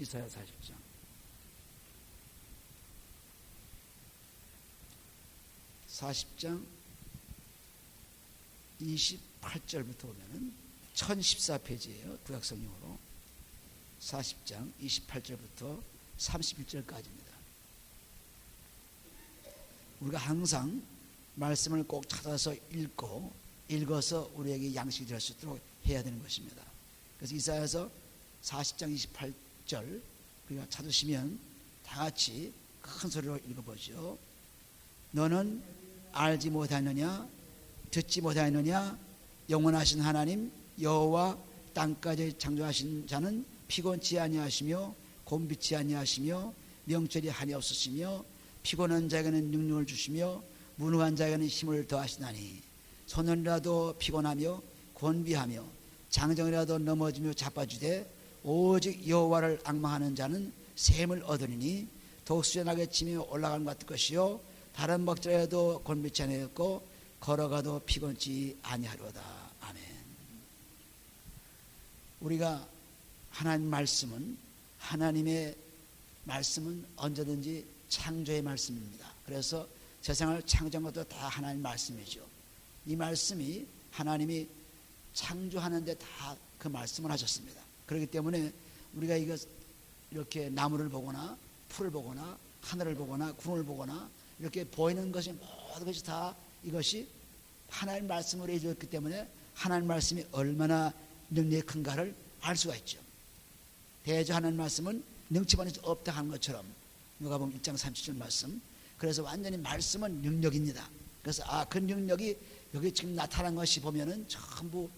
이사야 40장. (40장) 28절부터 보면은 1014페이지예요 구약성경으로. 40장 28절부터 31절까지입니다. 우리가 항상 말씀을 꼭 찾아서 읽고 읽어서 우리에게 양식이 될 수 있도록 해야 되는 것입니다. 그래서 이사야서 40장 28 절 우리가 찾으시면 다 같이 큰 소리로 읽어보죠. 너는 알지 못하느냐 듣지 못하느냐 영원하신 하나님 여호와 땅까지 창조하신 자는 피곤치 아니하시며 곤비치 아니하시며 명철이 한이 없으시며 피곤한 자에게는 능력을 주시며 무능한 자에게는 힘을 더하시나니 소년이라도 피곤하며 곤비하며 장정이라도 넘어지며 자빠지되 오직 여호와를 악망하는 자는 샘을 얻으리니 독수연하게 치며 올라가는 것 같을 것이요 다른 먹자에도 곤비치 아니하였고 걸어가도 피곤치 아니하로다. 아멘. 우리가 하나님 말씀은 하나님의 말씀은 언제든지 창조의 말씀입니다. 그래서 세상을 창조한 것도 다 하나님 말씀이죠. 이 말씀이 하나님이 창조하는데 다 그 말씀을 하셨습니다 그렇기 때문에 우리가 이거 이렇게 나무를 보거나 풀을 보거나 하늘을 보거나 구름을 보거나 이렇게 보이는 것이 모든 것이 다 이것이 하나님 말씀으로 해주었기 때문에 하나님 말씀이 얼마나 능력이 큰가를 알 수가 있죠. 대저 하나님 말씀은 능치만이 없다 하는 것처럼 누가 보면 1장 37절 말씀 그래서 완전히 말씀은 능력입니다. 그래서 아 그 능력이 여기 지금 나타난 것이 보면은 전부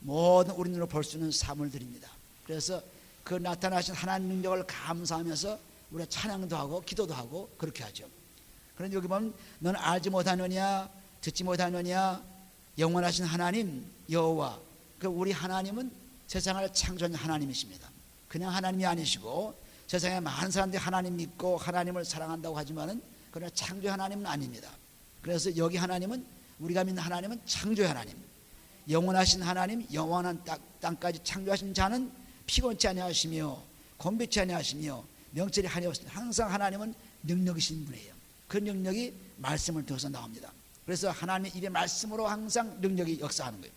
모든 우리 눈으로 볼 수 있는 사물들입니다. 그래서 그 나타나신 하나님 능력을 감사하면서 우리가 찬양도 하고 기도도 하고 그렇게 하죠. 그런데 여기 보면 너는 알지 못하느냐 듣지 못하느냐 영원하신 하나님 여호와 그 우리 하나님은 세상을 창조한 하나님이십니다. 그냥 하나님이 아니시고 세상에 많은 사람들이 하나님 믿고 하나님을 사랑한다고 하지만은 그러나 창조 하나님은 아닙니다. 그래서 여기 하나님은 우리가 믿는 하나님은 창조 하나님. 영원하신 하나님, 영원한 땅, 땅까지 창조하신 자는 피곤치 아니하시며 곤비치 아니하시며 명철이 한이 없습니다. 항상 하나님은 능력이신 분이에요. 그 능력이 말씀을 통해서 나옵니다. 그래서 하나님의 입의 말씀으로 항상 능력이 역사하는 거예요.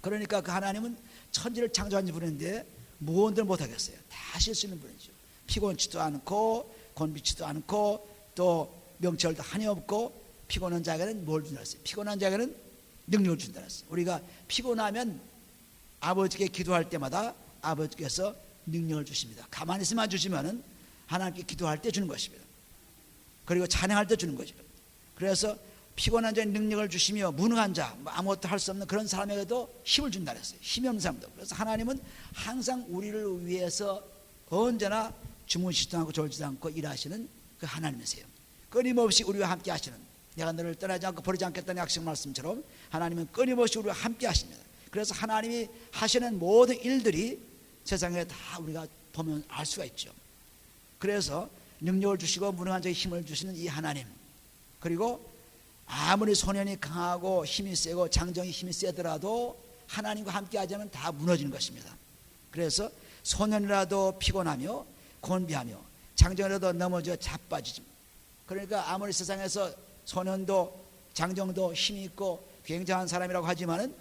그러니까 그 하나님은 천지를 창조한 분인데 무언들 못하겠어요. 다 하실 수 있는 분이죠. 피곤치도 않고 곤비치도 않고 또 명철도 한이 없고 피곤한 자에게는 뭘 준다 했어요. 피곤한 자에게는 능력을 준다 했어요. 우리가 피곤하면 아버지께 기도할 때마다 아버지께서 능력을 주십니다. 가만히 있으면 주시면은 하나님께 기도할 때 주는 것입니다. 그리고 찬양할 때 주는 거죠. 그래서 피곤한 자의 능력을 주시며 무능한 자, 뭐 아무것도 할 수 없는 그런 사람에게도 힘을 준다 그랬어요. 힘이 없는 사람도. 그래서 하나님은 항상 우리를 위해서 언제나 주무시지도 않고 졸지도 않고 일하시는 그 하나님이세요. 끊임없이 우리와 함께 하시는 내가 너를 떠나지 않고 버리지 않겠다는 약속 말씀처럼 하나님은 끊임없이 우리와 함께 하십니다. 그래서 하나님이 하시는 모든 일들이 세상에 다 우리가 보면 알 수가 있죠. 그래서 능력을 주시고 무능한 자의 힘을 주시는 이 하나님 그리고 아무리 소년이 강하고 힘이 세고 장정이 힘이 세더라도 하나님과 함께 하자면 다 무너지는 것입니다. 그래서 소년이라도 피곤하며 곤비하며 장정이라도 넘어져 자빠지지. 그러니까 아무리 세상에서 소년도 장정도 힘이 있고 굉장한 사람이라고 하지만은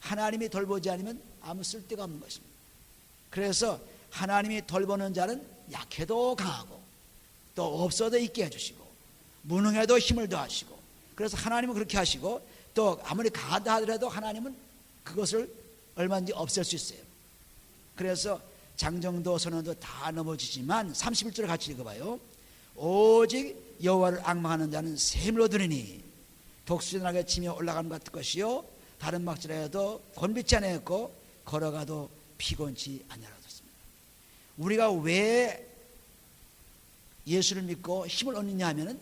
하나님이 돌보지 않으면 아무 쓸데가 없는 것입니다. 그래서 하나님이 돌보는 자는 약해도 강하고 또 없어도 있게 해주시고 무능해도 힘을 더하시고 그래서 하나님은 그렇게 하시고 또 아무리 강하다 하더라도 하나님은 그것을 얼마든지 없앨 수 있어요. 그래서 장정도 선언도 다 넘어지지만 31절을 같이 읽어봐요. 오직 여호와를 악망하는 자는 샘을 얻으리니 독수전하게 치며 올라가는 것 같을 것이요 다른 막지라도 곤비치 않았고 걸어가도 피곤치 아니하였습니다. 우리가 왜 예수를 믿고 힘을 얻느냐 하면은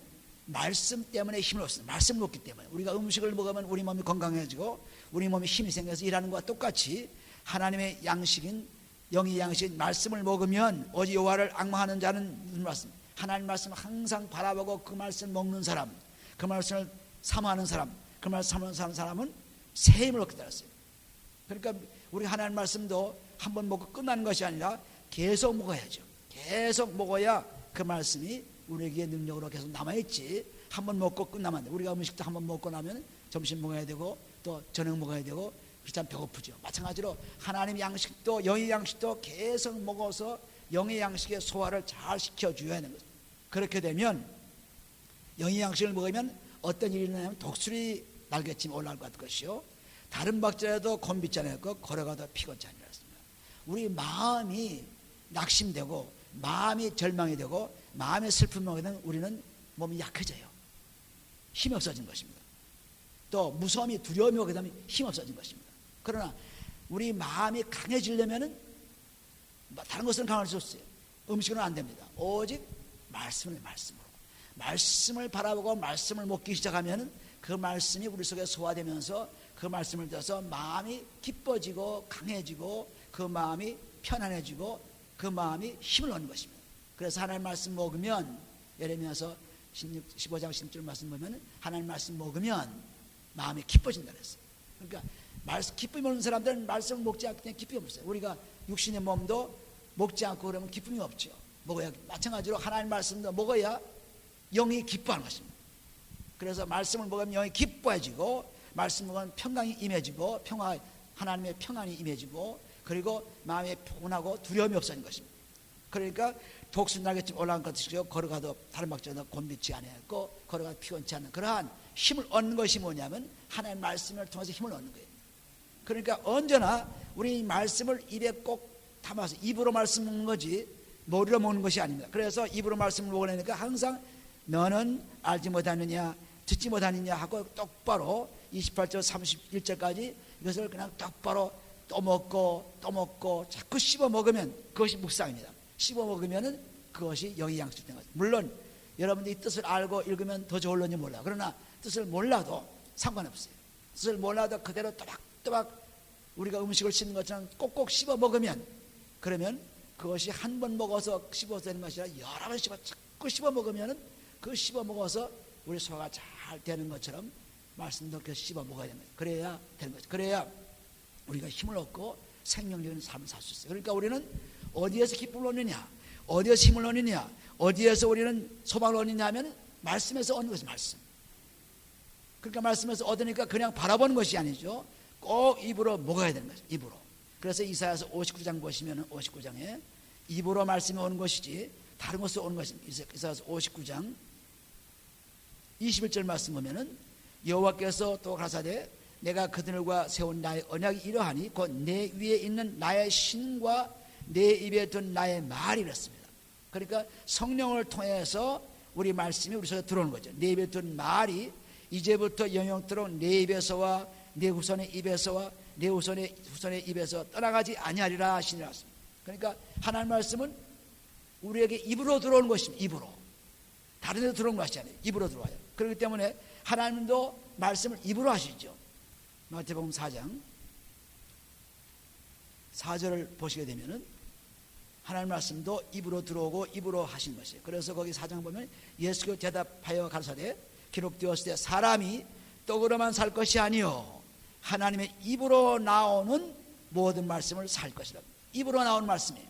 말씀 때문에 힘을 얻습니다. 말씀을 얻기 때문에 우리가 음식을 먹으면 우리 몸이 건강해지고 우리 몸에 힘이 생겨서 일하는 것과 똑같이 하나님의 양식인 영의 양식인 말씀을 먹으면 오직 여호와를 악망하는 자는 무슨 말씀? 하나님 말씀을 항상 바라보고 그 말씀 먹는 사람, 그 말씀을 사모하는 사람, 그 말씀 사모하는 사람은 새 힘을 얻게 되었어요. 그러니까 우리 하나님 말씀도 한 번 먹고 끝나는 것이 아니라 계속 먹어야죠. 계속 먹어야 그 말씀이 우리에게 능력으로 계속 남아있지. 한 번 먹고 끝나면 안 돼. 우리가 음식도 한 번 먹고 나면 점심 먹어야 되고 또 저녁 먹어야 되고 그렇다면 배고프죠. 마찬가지로 하나님 양식도 영의 양식도 계속 먹어서 영의 양식의 소화를 잘 시켜줘야 하는 거죠. 그렇게 되면 영의 양식을 먹으면 어떤 일이 일어나면 독수리 날개쯤 올라갈 것 것이요. 다른 박자에도 곤비자네고 그 걸어가도 피곤자니라 했습니다. 우리 마음이 낙심되고 마음이 절망이 되고 마음의 슬픔이 되면 우리는 몸이 약해져요. 힘이 없어진 것입니다. 또 무서움이 두려움이 오게 되면 힘 없어진 것입니다. 그러나 우리 마음이 강해지려면은 다른 것은 강할 수 없어요. 음식은 안 됩니다. 오직 말씀을 말씀으로 말씀을 바라보고 말씀을 먹기 시작하면은 그 말씀이 우리 속에 소화되면서 그 말씀을 들어서 마음이 기뻐지고 강해지고 그 마음이 편안해지고 그 마음이 힘을 얻는 것입니다. 그래서 하나님 말씀 먹으면 예레미야서 16, 15장 16절 말씀 보면 하나님 말씀 먹으면 마음이 기뻐진다 그랬어요. 그러니까 말씀 기쁨이 없는 사람들은 말씀을 먹지 않기 때문에 기쁨이 없어요. 우리가 육신의 몸도 먹지 않고 그러면 기쁨이 없죠. 먹어야 마찬가지로 하나님 말씀도 먹어야 영이 기뻐하는 것입니다. 그래서 말씀을 먹으면 영이 기뻐해지고 말씀 먹으면 평강이 임해지고 평화 하나님의 평안이 임해지고 그리고 마음이 포근하고 두려움이 없어진 것입니다. 그러니까 독수 날개쯤 올라간 것이죠. 걸어가도 다른 박자도 곤비치 않았고 걸어가도 피곤치 않는 그러한 힘을 얻는 것이 뭐냐면 하나님의 말씀을 통해서 힘을 얻는 거예요. 그러니까 언제나 우리 말씀을 입에 꼭 담아서 입으로 말씀 먹는 거지 머리로 먹는 것이 아닙니다. 그래서 입으로 말씀을 먹으려니까 항상 너는 알지 못하느냐 듣지 못하느냐 하고 똑바로 28절 31절까지 이것을 그냥 똑바로 또 먹고 또 먹고 자꾸 씹어 먹으면 그것이 묵상입니다. 씹어 먹으면은 그것이 양식된 거죠. 물론 여러분들이 뜻을 알고 읽으면 더 좋을런지 몰라. 그러나 뜻을 몰라도 상관없어요. 뜻을 몰라도 그대로 또박또박 우리가 음식을 씹는 것처럼 꼭꼭 씹어 먹으면 그러면 그것이 한 번 먹어서 씹어서 되는 것이 아니라 여러 번 씹어 자꾸 씹어 먹으면은 그 씹어 먹어서 우리 소화가 잘 되는 것처럼 말씀도 그 씹어 먹어야 되는 거예요. 그래야 되는 거죠. 그래야 우리가 힘을 얻고 생명적인 삶을 살 수 있어요. 그러니까 우리는 어디에서 기쁨을 얻느냐, 어디에서 힘을 얻느냐, 어디에서 우리는 소망을 얻느냐 하면 말씀에서 얻는 것이 말씀. 그러니까 말씀에서 얻으니까 그냥 바라보는 것이 아니죠. 꼭 입으로 먹어야 되는 거죠. 입으로. 그래서 이사야서 59장 보시면 59장에 입으로 말씀이 오는 것이지 다른 것으로 오는 것입니다. 이사야서 59장 21절 말씀 보면은 여호와께서 또 가라사대 내가 그들과 세운 나의 언약이 이러하니 곧 내 위에 있는 나의 신과 내 입에 둔 나의 말이 랬습니다 그러니까 성령을 통해서 우리 말씀이 우리 속에 들어오는 거죠. 내 입에 둔 말이 이제부터 영영토록 내 입에서와 내 후손의 입에서와 내 후손의 후손의 입에서 떠나가지 아니하리라 하시니라. 그러니까 하나님 말씀은 우리에게 입으로 들어오는 것입니다. 입으로. 다른 데로 들어오는 것이 아니에요. 입으로 들어와요. 그렇기 때문에 하나님도 말씀을 입으로 하시죠. 마태복음 4장 4절을 보시게 되면은 하나님 말씀도 입으로 들어오고 입으로 하신 것이에요. 그래서 거기 4장 보면 예수가 대답하여 가르사대 기록되었을 때 사람이 떡으로만 살 것이 아니요 하나님의 입으로 나오는 모든 말씀을 살 것이다. 입으로 나오는 말씀이에요.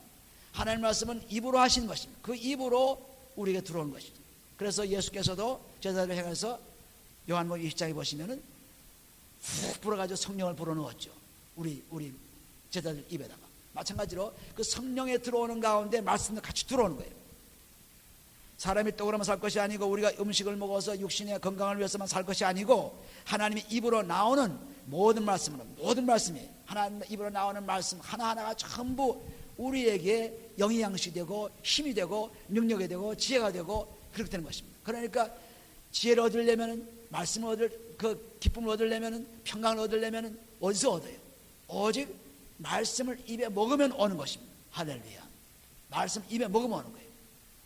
하나님 말씀은 입으로 하신 것입니다. 그 입으로 우리에게 들어오는 것이죠. 그래서 예수께서도 제자들을 향해서 요한복음 20장에 보시면은 훅 불어가지고 성령을 불어넣었죠. 우리 우리 제자들 입에다가 마찬가지로 그 성령에 들어오는 가운데 말씀도 같이 들어오는 거예요. 사람이 떡으로만 살 것이 아니고 우리가 음식을 먹어서 육신의 건강을 위해서만 살 것이 아니고 하나님의 입으로 나오는 모든 말씀으로 모든 말씀이 하나님 입으로 나오는 말씀 하나하나가 전부 우리에게 양식이 되고 힘이 되고 능력이 되고 지혜가 되고 그렇게 되는 것입니다. 그러니까 지혜를 얻으려면 말씀을 얻을 그 기쁨을 얻으려면 평강을 얻으려면 어디서 얻어요? 오직 말씀을 입에 먹으면 오는 것입니다. 할렐루야. 말씀 입에 먹으면 오는 거예요.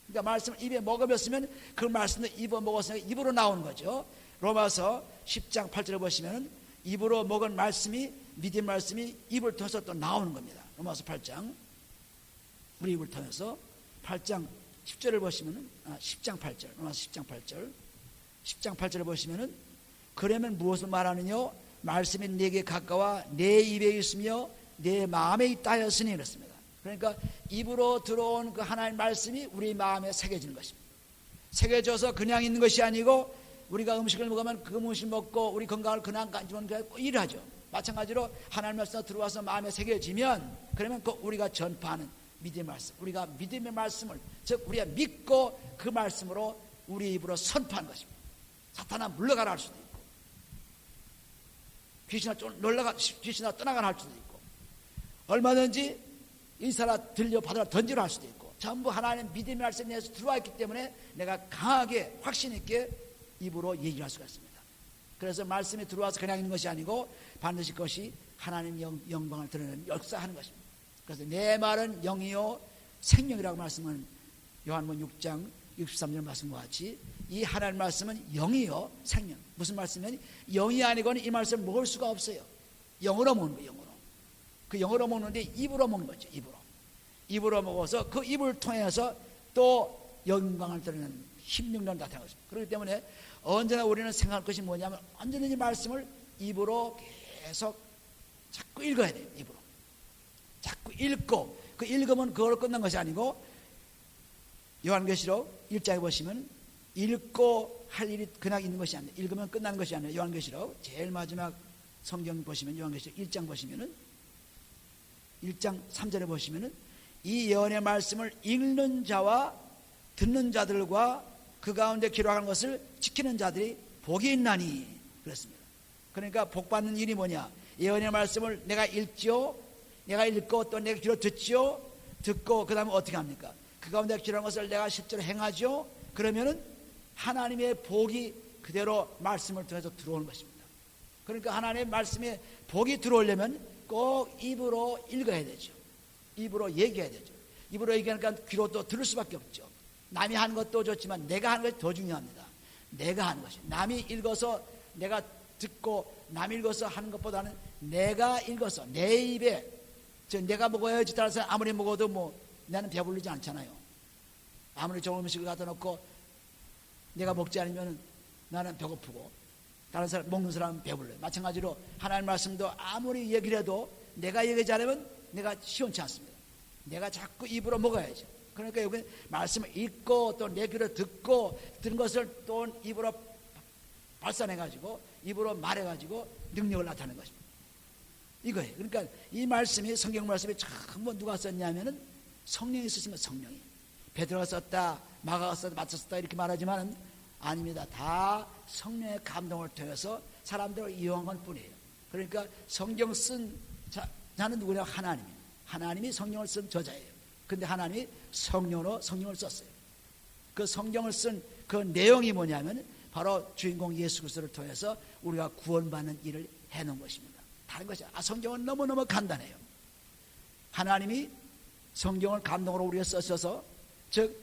그러니까 말씀을 입에 먹으면으면 그 말씀을 입에 먹었으니까 입으로 나오는 거죠. 로마서 10장 8절에 보시면 입으로 먹은 말씀이 믿음 말씀이 입을 통해서 또 나오는 겁니다. 로마서 8장 우리 입을 통해서 8장 10절을 보시면은 아, 10장 8절 로마서 10장 8절 10장 8절을 보시면은 그러면 무엇을 말하느냐 말씀이 내게 가까워 내 입에 있으며 내 마음에 있다 하였으니 그렇습니다. 그러니까 입으로 들어온 그 하나님 말씀이 우리 마음에 새겨지는 것입니다. 새겨져서 그냥 있는 것이 아니고 우리가 음식을 먹으면 그 음식 먹고 우리 건강을 그냥 가지면 일하죠. 마찬가지로 하나님 말씀 들어와서 마음에 새겨지면 그러면 그 우리가 전파하는 믿음의 말씀, 우리가 믿음의 말씀을 즉 우리가 믿고 그 말씀으로 우리 입으로 선포하는 것입니다. 사탄아 물러가라 할 수도 귀신아 좀 놀라가 귀신아 떠나가라 할 수도 있고 얼마든지 인사라 들려 받아라 던지라 할 수도 있고 전부 하나님 믿음의 말씀에 대해서 들어와 있기 때문에 내가 강하게 확신 있게 입으로 얘기할 수가 있습니다. 그래서 말씀이 들어와서 그냥 있는 것이 아니고 반드시 그것이 하나님 영, 영광을 드러내는 역사하는 것입니다. 그래서 내 말은 영이요 생명이라고 말씀은 요한문 6장 63절 말씀과 같이 이 하나님 말씀은 영이요 생명. 무슨 말씀이면 영이 아니고는 이 말씀을 먹을 수가 없어요. 영으로 먹는 거예요. 영으로. 그 영으로 먹는데 입으로 먹는 거죠. 입으로. 입으로 먹어서 그 입을 통해서 또 영광을 드러내는 힘능력을 나타내고 있습니다. 그렇기 때문에 언제나 우리는 생각할 것이 뭐냐면 언제나 이 말씀을 입으로 계속 자꾸 읽어야 돼요. 입으로. 자꾸 읽고 그 읽으면 그걸 끝난 것이 아니고 요한계시록 1장에 보시면 읽고 할 일이 그냥 있는 것이 아니라 읽으면 끝나는 것이 아니라 요한계시록 제일 마지막 성경 보시면 요한계시록 1장 보시면은 1장 3절에 보시면은 이 예언의 말씀을 읽는 자와 듣는 자들과 그 가운데 기록한 것을 지키는 자들이 복이 있나니 그렇습니다. 그러니까 복 받는 일이 뭐냐? 예언의 말씀을 내가 읽지요. 내가 읽고 또 내가 귀로 듣지요. 듣고 그다음에 어떻게 합니까? 그 가운데 기록한 것을 내가 실제로 행하죠. 그러면은 하나님의 복이 그대로 말씀을 통해서 들어오는 것입니다. 그러니까 하나님의 말씀에 복이 들어오려면 꼭 입으로 읽어야 되죠. 입으로 얘기해야 되죠. 입으로 얘기하니까 귀로 또 들을 수밖에 없죠. 남이 하는 것도 좋지만 내가 하는 것이 더 중요합니다. 내가 하는 것이. 남이 읽어서 내가 듣고 남이 읽어서 하는 것보다는 내가 읽어서 내 입에 저 내가 먹어야지 따라서 아무리 먹어도 뭐 나는 배부르지 않잖아요. 아무리 좋은 음식을 갖다 놓고 내가 먹지 않으면 나는 배고프고 다른 사람 먹는 사람은 배불러요. 마찬가지로 하나님 말씀도 아무리 얘기를 해도 내가 얘기하지 않으면 내가 시원치 않습니다. 내가 자꾸 입으로 먹어야죠. 그러니까 여기 말씀을 읽고 또 내 귀로 듣고 들은 것을 또 입으로 발산해 가지고 입으로 말해 가지고 능력을 나타내는 것입니다. 이거예요. 그러니까 이 말씀이 성경 말씀이 전부 누가 썼냐면은 성령이 쓰신 거 성령이 베드로가 썼다 마가가 썼다 마차 썼다 이렇게 말하지만은 아닙니다. 다 성령의 감동을 통해서 사람들을 이용한 것 뿐이에요. 그러니까 성경 쓴 자, 자는 누구냐 하나님이 하나님이 성령을 쓴 저자예요. 근데 하나님이 성령으로 성령을 썼어요. 그 성경을 쓴 그 내용이 뭐냐면 바로 주인공 예수 그리스도를 통해서 우리가 구원받는 일을 해놓은 것입니다. 다른 것이 아 성경은 너무너무 간단해요. 하나님이 성경을 감동으로 우리가 써셔서 즉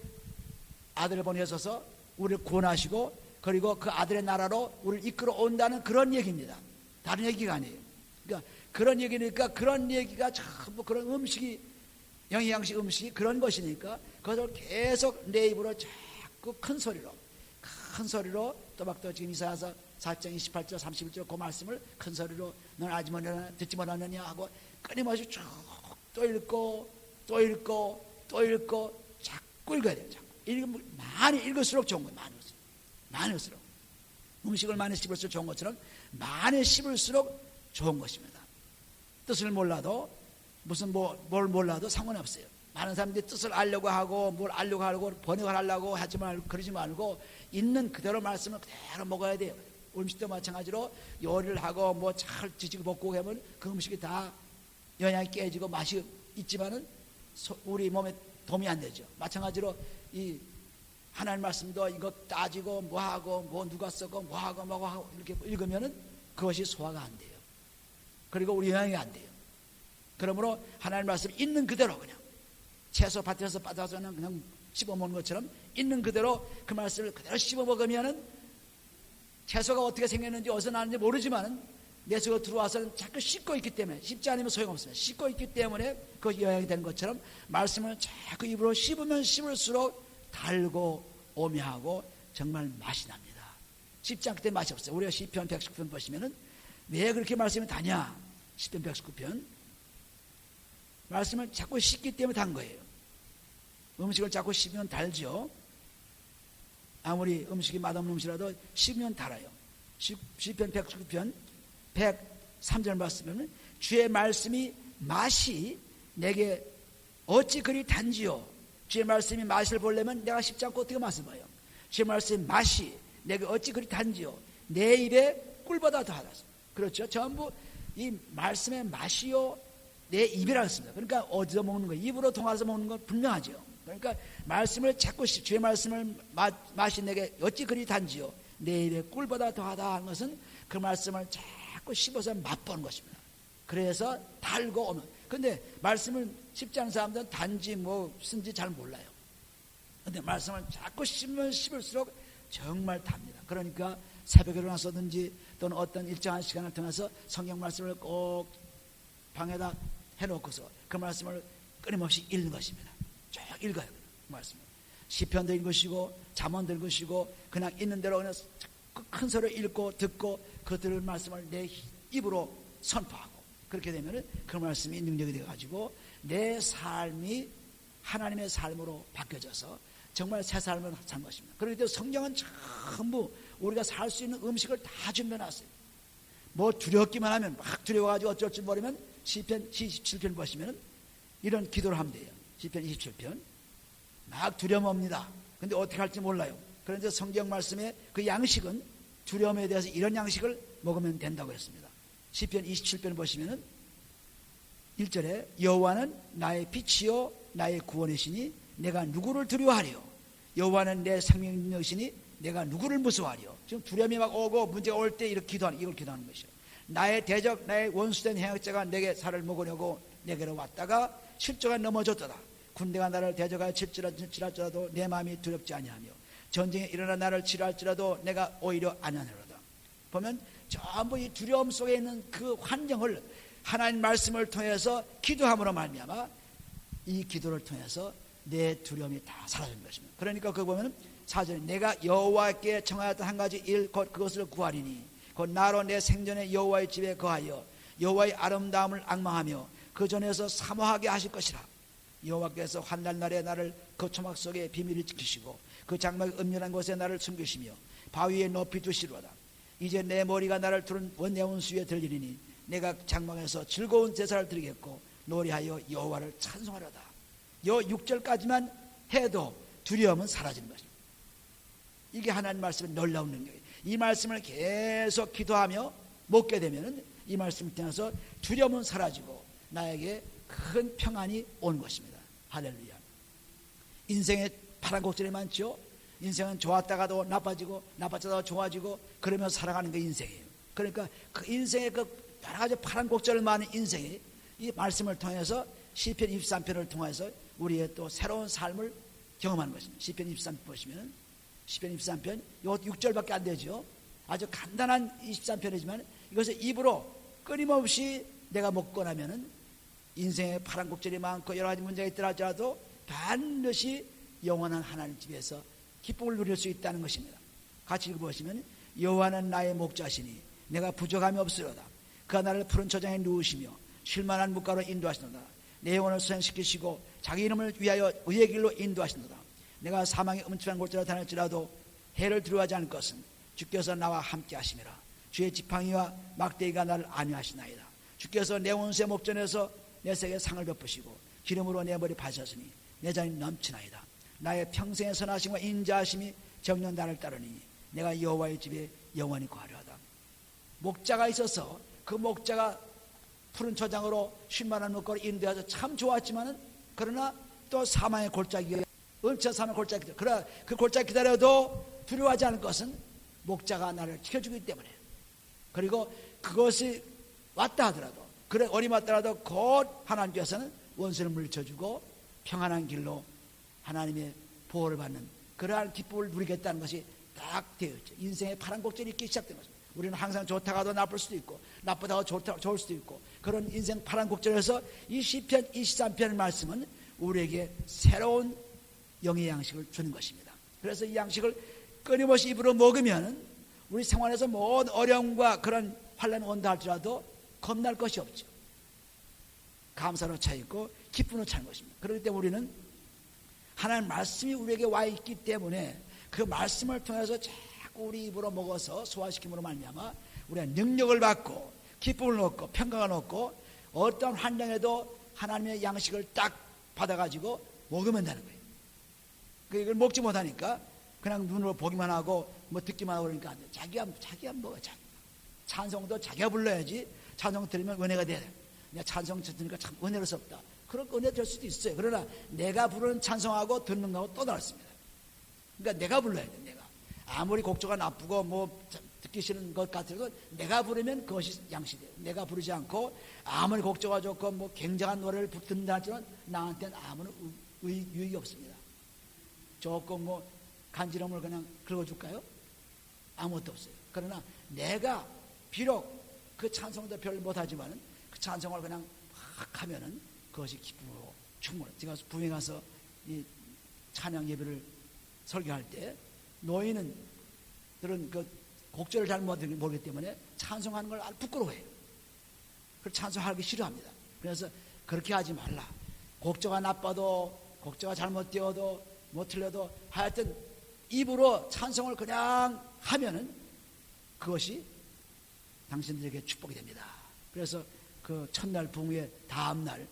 아들을 보내셔서 우리를 구원하시고 그리고 그 아들의 나라로 우리를 이끌어 온다는 그런 얘기입니다. 다른 얘기가 아니에요. 그러니까 그런 얘기니까 그런 얘기가 전부 그런 음식이 영양식 음식이 그런 것이니까 그것을 계속 내 입으로 자꾸 큰 소리로 큰 소리로 또박또 지금 이사야서 4장 28절 31절 그 말씀을 큰 소리로 넌 아직 뭐냐 듣지 못하느냐 하고 끊임없이 쭉 또 읽고 또 읽고 또 읽고 자꾸 읽어야 돼요. 자꾸. 읽으면 많이 읽을수록 좋은 거예요. 많이 읽을수록. 많이 읽을수록. 음식을 많이 씹을수록 좋은 것처럼 많이 씹을수록 좋은 것입니다. 뜻을 몰라도 무슨 뭐, 뭘 몰라도 상관없어요. 많은 사람들이 뜻을 알려고 하고 뭘 알려고 하고 번역을 하려고 하지 말고 그러지 말고 있는 그대로 말씀을 그대로 먹어야 돼요. 음식도 마찬가지로 요리를 하고 뭐잘 지지고 볶고 하면 그 음식이 다 영양이 깨지고 맛이 있지만은 우리 몸에 도움이 안 되죠. 마찬가지로 이 하나님 말씀도 이거 따지고 뭐 하고 뭐 누가 쓰고 뭐 하고 뭐 하고 이렇게 읽으면은 그것이 소화가 안 돼요. 그리고 우리 영향이 안 돼요. 그러므로 하나님 말씀 있는 그대로 그냥 채소 밭에서 받아서는 그냥 씹어 먹는 것처럼 있는 그대로 그 말씀을 그대로 씹어 먹으면은 채소가 어떻게 생겼는지 어디서 나는지 모르지만은 내 속에 들어와서는 자꾸 씻고 있기 때문에 씹지 않으면 소용없어요. 씻고 있기 때문에 그 영향이 되는 것처럼 말씀을 자꾸 입으로 씹으면 씹을수록 달고 오묘하고 정말 맛이 납니다. 씹지 않기 때문에 맛이 없어요. 우리가 시편 119편 보시면은 왜 그렇게 말씀이 다냐? 시편 119편 말씀을 자꾸 씻기 때문에 단 거예요. 음식을 자꾸 씹으면 달죠. 아무리 음식이 맛없는 음식이라도 씹으면 달아요. 시- 시편 119편 103절 말씀은 주의 말씀이 맛이 내게 어찌 그리 단지요. 주의 말씀이 맛을 보려면 내가 씹지 않고 어떻게 맛을 봐요. 주의 말씀이 맛이 내게 어찌 그리 단지요. 내 입에 꿀보다 더하다. 그렇죠. 전부 이 말씀의 맛이요. 내 입이라고 했습니다. 그러니까 어디서 먹는 거, 입으로 통해서 먹는 건 분명하죠. 그러니까 말씀을 자꾸 씹- 주의 말씀을 맛, 맛이 내게 어찌 그리 단지요. 내 입에 꿀보다 더하다 하는 것은 그 말씀을 자꾸 씹어서 맛보는 것입니다. 그래서 달고 오면. 근데 말씀을 않은 사람들은 단지 뭐 쓴지 잘 몰라요. 근데 말씀을 자꾸 씹으면 씹을수록 정말 답니다. 그러니까 새벽에 일어나서든지 또는 어떤 일정한 시간을 통해서 성경 말씀을 꼭 방에다 해놓고서 그 말씀을 끊임없이 읽는 것입니다. 쭉 읽어요. 그 말씀을. 시편도 읽으시고 잠언도 읽으시고 그냥 있는 대로 그냥 큰 소리 읽고 듣고 그 들을 말씀을 내 입으로 선포하고 그렇게 되면 그 말씀이 능력이 되어 가지고 내 삶이 하나님의 삶으로 바뀌어져서 정말 새 삶을 산 것입니다. 그렇기 때문에 성경은 전부 우리가 살 수 있는 음식을 다 준비해놨어요. 뭐 두렵기만 하면 막 두려워가지고 어쩔 줄 모르면 시편 27편 보시면 이런 기도를 하면 돼요. 시편 27편 막 두려움옵니다. 근데 어떻게 할지 몰라요. 그런데 성경 말씀에 그 양식은 두려움에 대해서 이런 양식을 먹으면 된다고 했습니다. 시편 27편 보시면은 1절에 여호와는 나의 빛이요 나의 구원이시니 내가 누구를 두려워하리요? 여호와는 내 생명력이시니 내가 누구를 무서워하리요? 지금 두려움이 막 오고 문제가 올 때 이렇게 기도하는 이걸 기도하는 것이요. 나의 대적 나의 원수된 행악자가 내게 살을 먹으려고 내게로 왔다가 실조가 넘어졌도다. 군대가 나를 대적하여 칠칠할지라도 내 마음이 두렵지 아니하며 전쟁에 일어나 나를 치료할지라도 내가 오히려 안하노로다 보면 전부 이 두려움 속에 있는 그 환경을 하나님 말씀을 통해서 기도함으로 말미암아 이 기도를 통해서 내 두려움이 다 사라진 것입니다. 그러니까 그 보면 사절에 내가 여호와께 청하였던 한 가지 일 곧 그것을 구하리니 곧 나로 내 생전에 여호와의 집에 거하여 여호와의 아름다움을 악망하며 그 전에서 사모하게 하실 것이라. 여호와께서 환난 날에 나를 그 초막 속에 비밀을 지키시고 그 장막의 은밀한 곳에 나를 숨기시며 바위에 높이 두시로다. 이제 내 머리가 나를 두른 원내 원수에 들리니 내가 장막에서 즐거운 제사를 드리겠고 노래하여 여호와를 찬송하려다. 요 6절까지만 해도 두려움은 사라지는 것입니다. 이게 하나님 말씀의 놀라운 능력이에요. 이 말씀을 계속 기도하며 먹게 되면 이 말씀을 통해서 두려움은 사라지고 나에게 큰 평안이 온 것입니다. 할렐루야. 인생에 파란 곡절이 많죠. 인생은 좋았다가도 나빠지고 나빠져도 좋아지고 그러면서 살아가는 게 인생이에요. 그러니까 그 인생의 그 여러 가지 파란 곡절을 많은 인생이 이 말씀을 통해서 시편 23편을 통해서 우리의 또 새로운 삶을 경험하는 것입니다. 시편 23편 보시면 시편 23편 요 6절밖에 안 되죠. 아주 간단한 23편이지만 이것을 입으로 끊임없이 내가 먹고 나면은 인생에 파란 곡절이 많고 여러 가지 문제가 있더라도 반드시 영원한 하나님 집에서 기쁨을 누릴 수 있다는 것입니다. 같이 읽어보시면 여호와는 나의 목자시니 내가 부족함이 없으로다. 그가 나를 푸른 초장에 누우시며 쉴만한 물가로 인도하시노다. 내 영혼을 수행시키시고 자기 이름을 위하여 의의 길로 인도하시노다. 내가 사망의 음침한 곳으로 다닐지라도 해를 두려워하지 않을 것은 주께서 나와 함께 하심이라. 주의 지팡이와 막대기가 나를 안위하시나이다. 주께서 내 원수의 목전에서 내 세계 상을 베푸시고 기름으로 내 머리 바셨으니 내 잔이 넘치나이다. 나의 평생의 선하심과 인자하심이 정녕 나를 따르니 내가 여호와의 집에 영원히 거하려하다. 목자가 있어서 그 목자가 푸른 초장으로 쉴만한 먹거리 인도해서 참 좋았지만은 그러나 또 사망의 골짜기가 엄청 사망의 골짜기 그러나 그 골짜기 기다려도 두려워하지 않을 것은 목자가 나를 지켜주기 때문에 그리고 그것이 왔다 하더라도 그래 어림왔더라도 곧 하나님께서는 원수를 물리쳐주고 평안한 길로 하나님의 보호를 받는 그러한 기쁨을 누리겠다는 것이 딱 되어 있죠. 인생의 파란 곡절이 있기 시작된 것입니다. 우리는 항상 좋다가도 나쁠 수도 있고 나쁘다가 좋다, 좋을 수도 있고 그런 인생 파란 곡절에서 이 시편 23편 말씀은 우리에게 새로운 영의 양식을 주는 것입니다. 그래서 이 양식을 끊임없이 입으로 먹으면 우리 생활에서 모든 어려움과 그런 환란 온다 할지라도 겁날 것이 없죠. 감사로 차 있고 기쁨으로 차는 것입니다. 그렇기 때문에 우리는 하나님 말씀이 우리에게 와 있기 때문에 그 말씀을 통해서 자꾸 우리 입으로 먹어서 소화시킴으로 말미암아 우리가 능력을 받고 기쁨을 얻고 평강을 얻고 어떤 환경에도 하나님의 양식을 딱 받아가지고 먹으면 되는 거예요. 그 이걸 먹지 못하니까 그냥 눈으로 보기만 하고 뭐 듣기만 하고 그러니까 안 돼. 자기가 자기가 먹어 자기. 찬송도 자기가 불러야지. 찬송 들으면 은혜가 돼. 내가 찬송 듣으니까 참 은혜롭습다. 그런 은혜 될 수도 있어요. 그러나 내가 부르는 찬송하고 듣는 거하고 또 다릅니다. 그러니까 내가 불러야 돼. 내가 아무리 곡조가 나쁘고 뭐 듣기 싫은 것 같아도 내가 부르면 그것이 양식이에요. 내가 부르지 않고 아무리 곡조가 좋고 뭐 굉장한 노래를 듣는다 할지는 나한테는 아무런 의, 유익이 없습니다. 조금 뭐 간지럼을 그냥 긁어줄까요? 아무것도 없어요. 그러나 내가 비록 그 찬송도 별로 못하지만은 그 찬송을 그냥 막 하면은 그것이 기쁨으로 충분해. 제가 부에 가서 이 찬양 예배를 설교할 때 노인은 들은 그 곡절을 잘 모르기 때문에 찬송하는 걸 부끄러워해요. 그 찬송하기 싫어합니다. 그래서 그렇게 하지 말라. 곡조가 나빠도 곡조가 잘못되어도 못 틀려도 하여튼 입으로 찬송을 그냥 하면은 그것이 당신들에게 축복이 됩니다. 그래서 그 첫날 붕의 다음날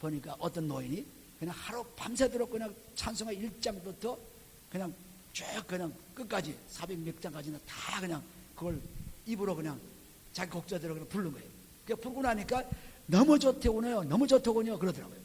보니까 어떤 노인이 그냥 하루 밤새도록 그냥 찬송의 1장부터 그냥 쭉 그냥 끝까지 400몇 장까지는 다 그냥 그걸 입으로 그냥 자기 곡자대로 그냥 부른 거예요. 그 부르고 나니까 너무 좋대군요. 너무 좋더군요. 그러더라고요.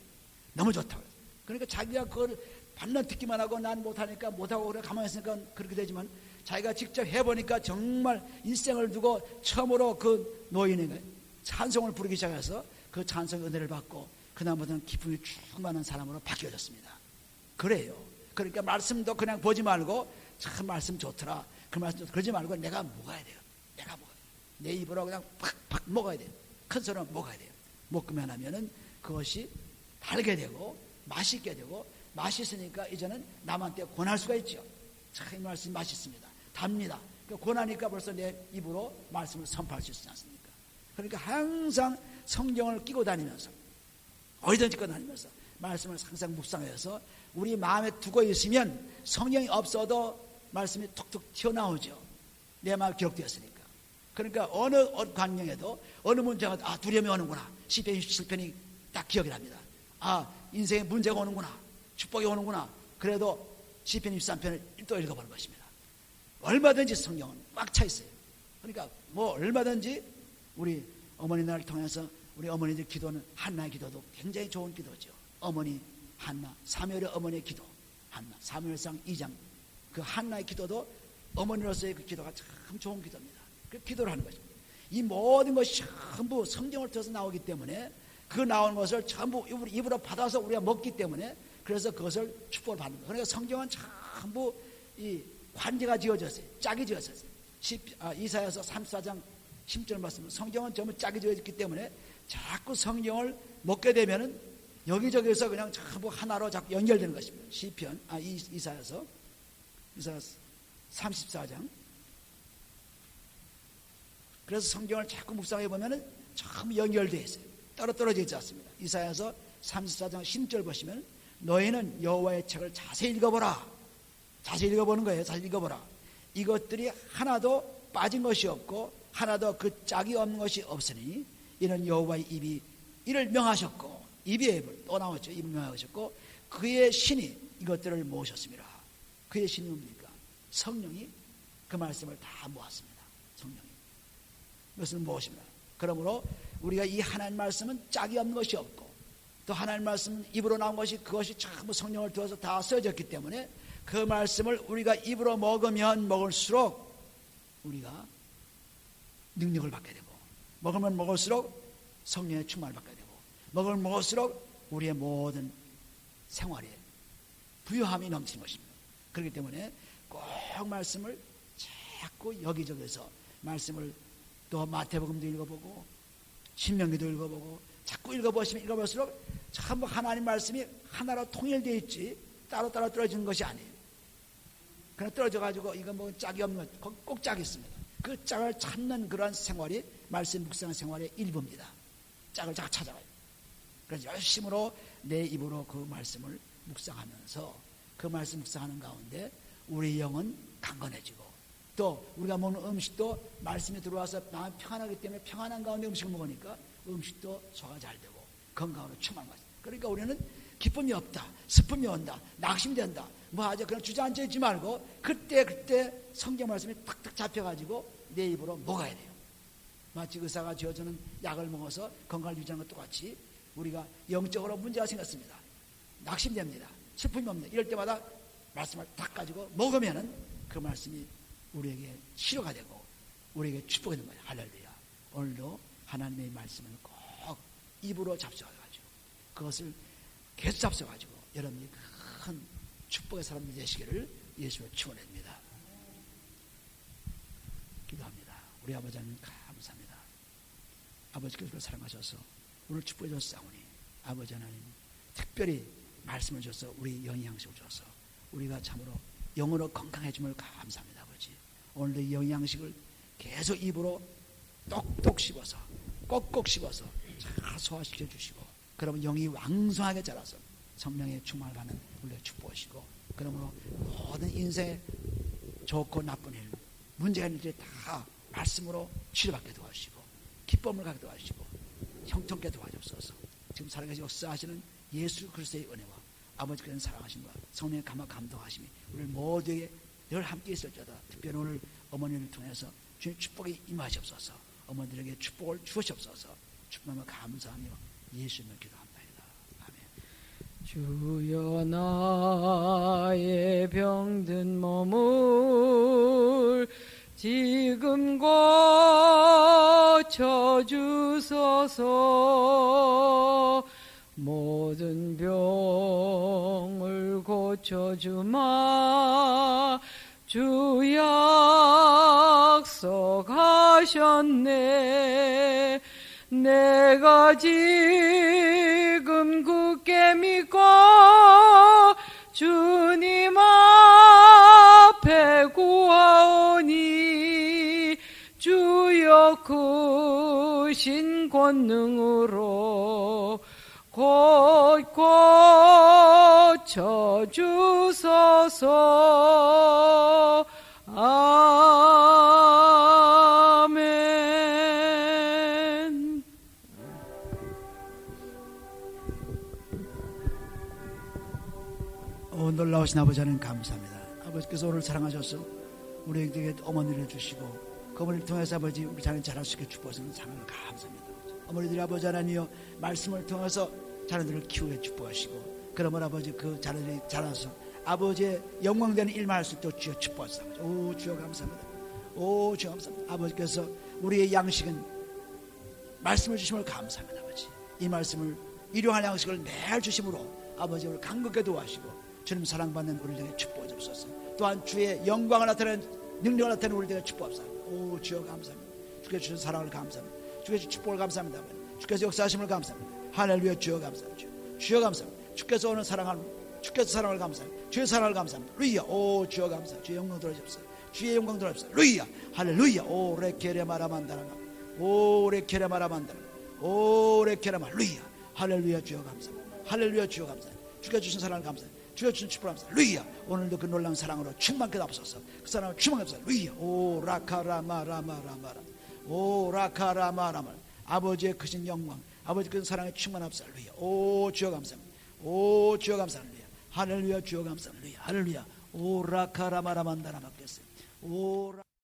너무 좋다고. 그러니까 자기가 그걸 반만 듣기만 하고 난 못하니까 못하고 그래 가만히 있으니까 그렇게 되지만 자기가 직접 해보니까 정말 일생을 두고 처음으로 그 노인에게 찬송을 부르기 시작해서 그 찬송의 은혜를 받고 그다음부터는 기쁨이 충만한 사람으로 바뀌어졌습니다. 그래요. 그러니까 말씀도 그냥 보지 말고 참 말씀 좋더라. 그 말씀 그러지 말고 내가 먹어야 돼요. 내가 먹어야 돼요. 내 입으로 그냥 팍팍 먹어야 돼요. 큰 소리로 먹어야 돼요. 먹기만 하면은 그것이 달게 되고 맛있게 되고 맛있으니까 이제는 남한테 권할 수가 있죠. 참이 말씀이 맛있습니다. 답니다. 그 권하니까 벌써 내 입으로 말씀을 선포할 수 있지 않습니까? 그러니까 항상 성경을 끼고 다니면서 어디든지 다니면서 말씀을 항상 묵상해서 우리 마음에 두고 있으면 성경이 없어도 말씀이 톡톡 튀어나오죠. 내 마음에 기록되었으니까. 그러니까 어느 관경에도 어느 문제가 아 두려움이 오는구나. 10편 17편이 딱 기억이 납니다. 아 인생에 문제가 오는구나. 축복이 오는구나. 그래도 10편 23편을 또 읽어보는 것입니다. 얼마든지 성경은 꽉 차 있어요. 그러니까 뭐 얼마든지 우리 어머니 나를 통해서 우리 어머니들 기도는 한나의 기도도 굉장히 좋은 기도죠. 어머니 한나, 사무엘의 어머니의 기도, 한나, 사무엘상 2장 그 한나의 기도도 어머니로서의 그 기도가 참 좋은 기도입니다. 그 기도를 하는 거죠. 이 모든 것이 전부 성경을 통해서 나오기 때문에 그 나오는 것을 전부 입으로 받아서 우리가 먹기 때문에 그래서 그것을 축복을 받는 거예요. 그러니까 성경은 전부 이 관계가 지어졌어요. 짝이 지어졌어요. 아, 이사야서 34장 10절 말씀 성경은 전부 짝이 지어졌기 때문에 자꾸 성경을 먹게 되면은 여기저기서 그냥 전부 하나로 자꾸 연결되는 것입니다. 시편, 아, 이사야서, 이사 34장. 그래서 성경을 자꾸 묵상해 보면은 참 연결되어 있어요. 떨어져 있지 않습니다. 이사야서 34장 10절 보시면 너희는 여호와의 책을 자세히 읽어보라. 자세히 읽어보는 거예요. 자세히 읽어보라. 이것들이 하나도 빠진 것이 없고 하나도 그 짝이 없는 것이 없으니 이는 여호와의 입이 이를 명하셨고 입의 입을 또 나왔죠. 입을 명하셨고 그의 신이 이것들을 모으셨습니다. 그의 신이 뭡니까? 성령이 그 말씀을 다 모았습니다. 성령이. 이것을 모으십니다. 그러므로 우리가 이 하나님 말씀은 짝이 없는 것이 없고 또 하나님 말씀 입으로 나온 것이 그것이 전부 성령을 두어서 다 써졌기 때문에 그 말씀을 우리가 입으로 먹으면 먹을수록 우리가 능력을 받게 되고 먹으면 먹을수록 성령의 충만을 받게 되고 먹으면 먹을수록 우리의 모든 생활에 부유함이 넘치는 것입니다. 그렇기 때문에 꼭 말씀을 자꾸 여기저기서 말씀을 또 마태복음도 읽어보고 신명기도 읽어보고 자꾸 읽어보시면 읽어볼수록 전부 하나님 말씀이 하나로 통일되어 있지 따로따로 떨어지는 것이 아니에요. 그냥 떨어져가지고 이건 뭐 짝이 없는 것, 꼭 짝이 있습니다. 그 짝을 찾는 그러한 생활이 말씀 묵상 생활의 일부입니다. 짝을 잘 찾아가요. 그래서 열심으로 내 입으로 그 말씀을 묵상하면서 그 말씀 묵상하는 가운데 우리 영은 강건해지고 또 우리가 먹는 음식도 말씀이 들어와서 마음 평안하기 때문에 평안한 가운데 음식을 먹으니까 음식도 소화가 잘 되고 건강으로 충만한 거죠. 그러니까 우리는 기쁨이 없다, 슬픔이 온다, 낙심된다. 뭐 하죠? 그냥 주저앉아 있지 말고 그때 그때 성경 말씀이 탁탁 잡혀가지고 내 입으로 먹어야 돼요. 마치 의사가 지어주는 약을 먹어서 건강을 유지하는 것 똑같이 우리가 영적으로 문제가 생겼습니다. 낙심됩니다. 슬픔이 없네. 이럴 때마다 말씀을 딱 가지고 먹으면은 그 말씀이 우리에게 치료가 되고 우리에게 축복이 되는 거예요. 할렐루야. 오늘도 하나님의 말씀을 꼭 입으로 잡숴가지고 그것을 계속 잡숴가지고 여러분이 큰 축복의 사람들이 되시기를 예수로 축원합니다. 기도합니다. 우리 아버지 하나님 감사합니다. 아버지께서 우리를 사랑하셔서 오늘 축복해 주셨사오니 아버지 하나님 특별히 말씀을 주셔서 우리 영의 양식을 주셔서 우리가 참으로 영으로 건강해짐을 감사합니다 아버지. 오늘도 이 영의 양식을 계속 입으로 똑똑 씹어서 꼭꼭 씹어서 잘 소화시켜 주시고 그러면 영이 왕성하게 자라서 성령의 충만을 받는 우리가 축복하시고 그러므로 모든 인생의 좋고 나쁜 일 문제가 있는 일다 말씀으로 치료받게 도와주시고 기쁨을 갖게 도와주시고 형통케 도와주옵소서. 지금 살아계시 역사하시는 예수 그리스도의 은혜와 아버지께서 사랑하심과 성령의 감화 감동하심이 우리 모두에게 늘 함께 있을지어다. 특별히 오늘 어머니를 통해서 주님 축복이 임하시옵소서. 어머니들에게 축복을 주시옵소서. 축복하며 감사하며 예수님을 기도합니다. 아멘. 주여 나의 병든 몸을 지금 고쳐주소서 모든 병을 고쳐주마. 주 약속하셨네. 내가 지금 굳게 믿고 주님 크신 권능으로 곧 고쳐 주소서 아멘 오, 놀라우신 아버지 하나님 감사합니다. 아버지께서 오늘 사랑하셔서 우리에게 어머니를 주시고 그 어머니를 통해서 아버지 우리 자녀 자랄 수 있게 축복하시는 상을 감사합니다. 어머니들이 아버지 하나님여 말씀을 통해서 자녀들을 키우게 축복하시고 그러면 아버지 그 자녀들이 자라서 아버지의 영광되는 일만 할 수 있도록 주여 축복하시다. 오 주여 감사합니다. 오 주여 감사합니다. 아버지께서 우리의 양식은 말씀을 주심을 감사합니다 아버지 이 말씀을 일용할 양식을 매일 주심으로 아버지 를 강극게 도와주시고 주님 사랑받는 우리에게 축복해 주옵소서 또한 주의 영광을 나타내는 능력을 나타내는 우리에게 축복합시다 오 주여 감사합니다. 주께서 주신 사랑을 감사합니다. 주께서 축복을 감사합니다. 주께서 역사하심을 감사합니다. 할렐루야 주여 감사합니다 주여, 감사합니다. 주께서 오는 사랑을 주께서 사랑을 감사합니다. 주의 사랑을 감사합니다. 루이야 오 주여 감사합니다. 주의 영광 돌아주옵소서 주의 영광 돌아주옵소서 루이야 할렐루야. 오 레케레 마라 만다라마. 오 레케라 마라 만다 오레케라. 말루이야 할렐루야 주여 감사합니다. 할렐루야 주여 감사합니다. 주가 주신 사랑을 감사합니다 축복을 감사합니다. 루이야. 오늘도 그 놀라운 사랑으로 충만케 하옵소서. 그 사랑을 충만케 하옵소서. 루이야. 오 라카라마라마라마라 오 라카라마라마. 아버지의 크신 영광 아버지 그 사랑에 충만합소서 루이야. 오 주여 감사합니다. 오 주여 감사합니다. 할렐루야 주여 감사합니다. 할렐루야. 오 라카라마라만다라 받겠어요. 오 라-